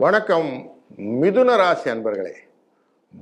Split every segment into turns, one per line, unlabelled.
வணக்கம் மிதுன ராசி அன்பர்களே.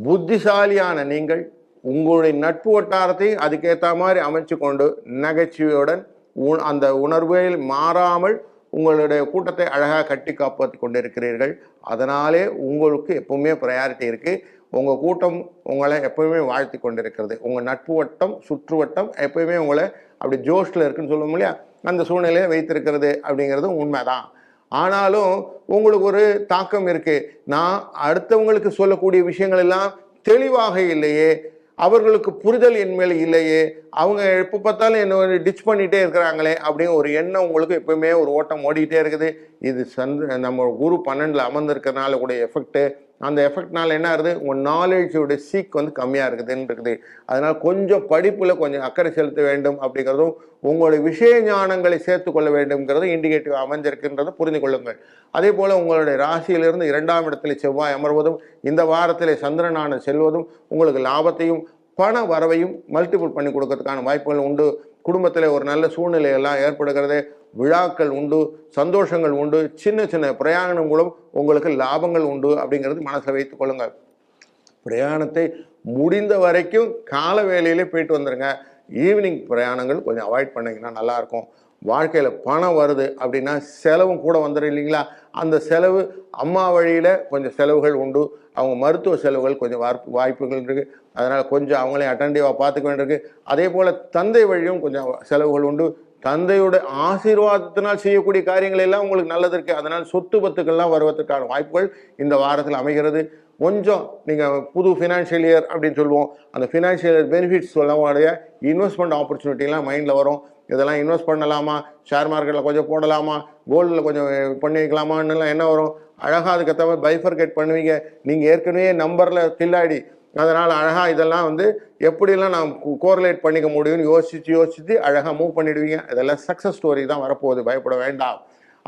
புத்திசாலியான நீங்கள் உங்களுடைய நட்பு வட்டாரத்தை அதுக்கேற்ற மாதிரி அமைச்சு கொண்டு நகைச்சுவையுடன் உ- அந்த உணர்வில் மாறாமல் உங்களுடைய கூட்டத்தை அழகாக கட்டி காப்பாற்றி கொண்டிருக்கிறீர்கள். அதனாலே உங்களுக்கு எப்பவுமே ப்ரையாரிட்டி இருக்குது உங்கள் கூட்டம் உங்களை எப்பவுமே வாழ்த்தி கொண்டிருக்கிறது. உங்கள் நட்பு வட்டம் சுற்று வட்டம் எப்பவுமே உங்களை அப்படி ஜோஷில் இருக்குன்னு சொல்லுவோம் இல்லையா? அந்த சூழ்நிலையை வைத்திருக்கிறது அப்படிங்கிறது உண்மைதான். ஆனாலும் உங்களுக்கு ஒரு தாக்கம் இருக்குது நான் அடுத்தவங்களுக்கு சொல்லக்கூடிய விஷயங்கள் எல்லாம் தெளிவாக இல்லையே. அவர்களுக்கு புரிதல் என் மேல் இல்லையே. அவங்க எப்போ பார்த்தாலும் என்ன டிச் பண்ணிகிட்டே இருக்கிறாங்களே அப்படின்னு ஒரு எண்ணம் உங்களுக்கு எப்பவுமே ஒரு ஓட்டம் ஓடிக்கிட்டே இருக்குது. இது சந்த் நம்ம குரு பன்னெண்டில் அமர்ந்திருக்கிறனால கூட எஃபெக்ட்டு அந்த எஃபெக்ட்னால என்ன ஆகுது உங்கள் நாலேஜோட சீக் வந்து கம்மியாக இருக்குதுன்னு இருக்குது அதனால் கொஞ்சம் படிப்பில் கொஞ்சம் அக்கறை செலுத்த வேண்டும் அப்படிங்கிறதும் உங்களுடைய விஷய ஞானங்களை சேர்த்து கொள்ள வேண்டும்ங்கிறது இண்டிகேட்டிவ் அமைஞ்சிருக்குன்றதை புரிந்து கொள்ளுங்கள். அதே போல் உங்களுடைய ராசியிலிருந்து இரண்டாம் இடத்துல செவ்வாய் அமர்வதும் இந்த வாரத்தில் சந்திரனான செல்வதும் உங்களுக்கு லாபத்தையும் பண வரவையும் மல்டிபிள் பண்ணி கொடுக்கறதுக்கான வாய்ப்புகள் உண்டு. குடும்பத்தில் ஒரு நல்ல சூழ்நிலை எல்லாம் ஏற்படுகிறது. விழாக்கள் உண்டு சந்தோஷங்கள் உண்டு சின்ன சின்ன பிரயாணம் மூலம் உங்களுக்கு லாபங்கள் உண்டு அப்படிங்கிறது மனசில் வைத்துக் கொள்ளுங்கள். பிரயாணத்தை முடிந்த வரைக்கும் கால வேலையிலே போயிட்டு வந்துடுங்க ஈவினிங் பிரயாணங்கள் கொஞ்சம் அவாய்ட் பண்ணிங்கன்னா நல்லாயிருக்கும் வாழ்க்கையில் பணம் வருது அப்படின்னா செலவும் கூட வந்துடும் இல்லைங்களா? அந்த செலவு அம்மா வழியில் கொஞ்சம் செலவுகள் உண்டு. அவங்க மருத்துவ செலவுகள் கொஞ்சம் வாய்ப்பு வாய்ப்புகள் இருக்குது அதனால் கொஞ்சம் அவங்களையும் அட்டன்டிவாக பார்த்துக்க வேண்டியிருக்கு. அதே போல் தந்தை வழியும் கொஞ்சம் செலவுகள் உண்டு. தந்தையோட ஆசீர்வாதத்தினால் செய்யக்கூடிய காரியங்கள் எல்லாம் உங்களுக்கு நல்லது இருக்குது அதனால் சொத்து பத்துக்கள்லாம் வருவதற்கான வாய்ப்புகள் இந்த வாரத்தில் அமைகிறது. கொஞ்சம் நீங்கள் புது ஃபினான்ஷியல் இயர் அப்படின்னு சொல்லுவோம். அந்த ஃபினான்ஷியல் இயர் பெனிஃபிட்ஸ் சொல்லக்கூடிய இன்வெஸ்ட்மெண்ட் ஆப்பர்ச்சுனிட்டிலாம் மைண்டில் வரும். இதெல்லாம் இன்வெஸ்ட் பண்ணலாமா? ஷேர் மார்க்கெட்டில் கொஞ்சம் போடலாமா? கோல்டில் கொஞ்சம் பண்ணி வைக்கலாமான்னுலாம் என்ன வரும்? அழகாக அதுக்கேற்ற மாதிரி பைஃபர்கேட் பண்ணுவீங்க. நீங்கள் ஏற்கனவே நம்பரில் கில்லாடி அதனால் அழகாக இதெல்லாம் வந்து எப்படியெல்லாம் நான் கோரிலேட் பண்ணிக்க முடியும்னு யோசித்து யோசித்து அழகாக மூவ் பண்ணிடுவீங்க. இதெல்லாம் சக்ஸஸ் ஸ்டோரி தான் வரப்போகுது. பயப்பட வேண்டாம்.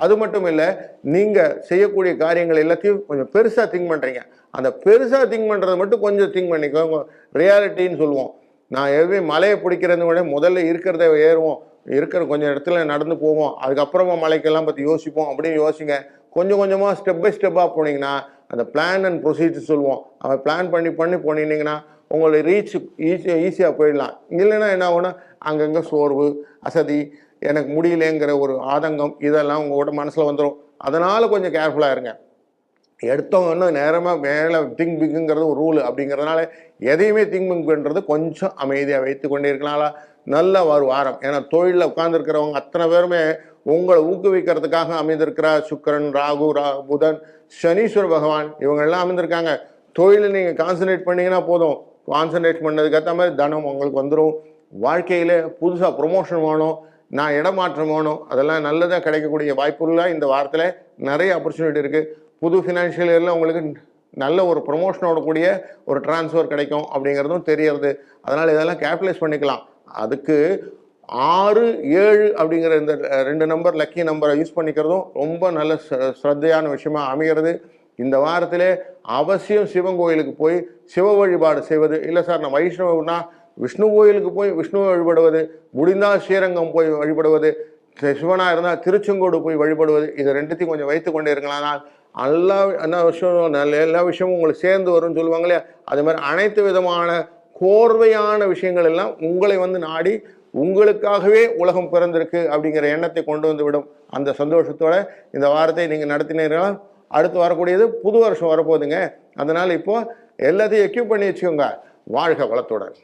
அது மட்டும் இல்லை நீங்கள் செய்யக்கூடிய காரியங்கள் எல்லாத்தையும் கொஞ்சம் பெருசாக திங்க் பண்ணுறீங்க அந்த பெருசாக திங்க் பண்ணுறதை மட்டும் கொஞ்சம் திங்க் பண்ணிக்கோங்க. ரியாலிட்டின்னு சொல்லுவோம். நான் எதுவுமே மலையை பிடிக்கிறது விட முதல்ல இருக்கிறத ஏறுவோம். இருக்கிற கொஞ்சம் இடத்துல நடந்து போவோம். அதுக்கப்புறமா மலைக்கெல்லாம் பற்றி யோசிப்போம் அப்படின்னு யோசிங்க. கொஞ்சம் கொஞ்சமாக ஸ்டெப் பை ஸ்டெப்பாக போனீங்கன்னா அந்த பிளான் அண்ட் ப்ரொசீஜர் சொல்லுவோம். அவன் பிளான் பண்ணி பண்ணி போனீங்கன்னா உங்களை ரீச் ஈஸி ஈஸியாக போயிடலாம். இல்லைன்னா என்ன ஆகும்னா அங்கங்கே சோர்வு அசதி எனக்கு முடியலைங்கிற ஒரு ஆதங்கம் இதெல்லாம் உங்களோட மனசில் வந்துடும் அதனால் கொஞ்சம் கேர்ஃபுல்லாக இருங்க. எடுத்தவங்க நேரமாக மேலே திங்க் பிங்குங்கிறது ஒரு ரூல் அப்படிங்கிறதுனால எதையுமே திங்க் பிக் பண்ணுறது கொஞ்சம் அமைதியாக வைத்து கொண்டே இருக்கனால நல்ல ஒரு வாரம். ஏன்னா தொழிலில் உட்காந்துருக்கிறவங்க அத்தனை பேருமே உங்களை ஊக்குவிக்கிறதுக்காக அமைந்திருக்கிறார் சுக்கிரன் ராகு ரா புதன் சனீஸ்வர பகவான். இவங்க எல்லாம் அமைந்திருக்காங்க. தொழிலில் நீங்கள் கான்சன்ட்ரேட் பண்ணீங்கன்னா போதும். கான்சன்ட்ரேட் பண்ணதுக்கேற்ற மாதிரி தனம் உங்களுக்கு வந்துடும் வாழ்க்கையில் புதுசாக ப்ரொமோஷன் வேணும். நான் இடமாற்றம் வேணும். அதெல்லாம் நல்லதாக கிடைக்கக்கூடிய வாய்ப்புள்ள இந்த வாரத்தில் நிறைய ஆப்பர்ச்சுனிட்டி இருக்குது புது ஃபினான்ஷியல் இயரில் உங்களுக்கு நல்ல ஒரு ப்ரொமோஷனோட கூடிய ஒரு ட்ரான்ஸ்ஃபர் கிடைக்கும் அப்படிங்கிறதும் தெரியறது. அதனால் இதெல்லாம் கேபிட்டலைஸ் பண்ணிக்கலாம். அதுக்கு ஆறு ஏழு அப்படிங்கிற இந்த ரெண்டு நம்பர் லக்கி நம்பரை யூஸ் பண்ணிக்கிறதும் ரொம்ப நல்ல ஸ்ரத்தையான விஷயமா அமைகிறது. இந்த வாரத்திலே அவசியம் சிவன் கோயிலுக்கு போய் சிவ வழிபாடு செய்வது. இல்லை சார் நான் வைஷ்ணவனா விஷ்ணு கோயிலுக்கு போய் விஷ்ணுவை வழிபடுவது முடிந்தால் ஸ்ரீரங்கம் போய் வழிபடுவது சிவனாக இருந்தால் திருச்செங்கோடு போய் வழிபடுவது இது ரெண்டுத்தையும் கொஞ்சம் வைத்து கொண்டே இருக்கலாம். எல்லா எல்லா விஷயம் நல்ல எல்லா விஷயமும் உங்களுக்கு சேர்ந்து வரும்னு சொல்லுவாங்க இல்லையா? அது மாதிரி அனைத்து விதமான கோர்வையான விஷயங்கள் எல்லாம் உங்களை வந்து நாடி உங்களுக்காகவே உலகம் பிறந்திருக்கு அப்படிங்கிற எண்ணத்தை கொண்டு வந்து விடும் அந்த சந்தோஷத்தோட இந்த வாரத்தை நீங்கள் நடத்தினீர்களா? அடுத்து வரக்கூடியது புது வருஷம் வரப்போகுதுங்க. அதனால் இப்போது எல்லாத்தையும் எக்யூப் பண்ணி வச்சுக்கோங்க. வாழ்க வளத்துடன்.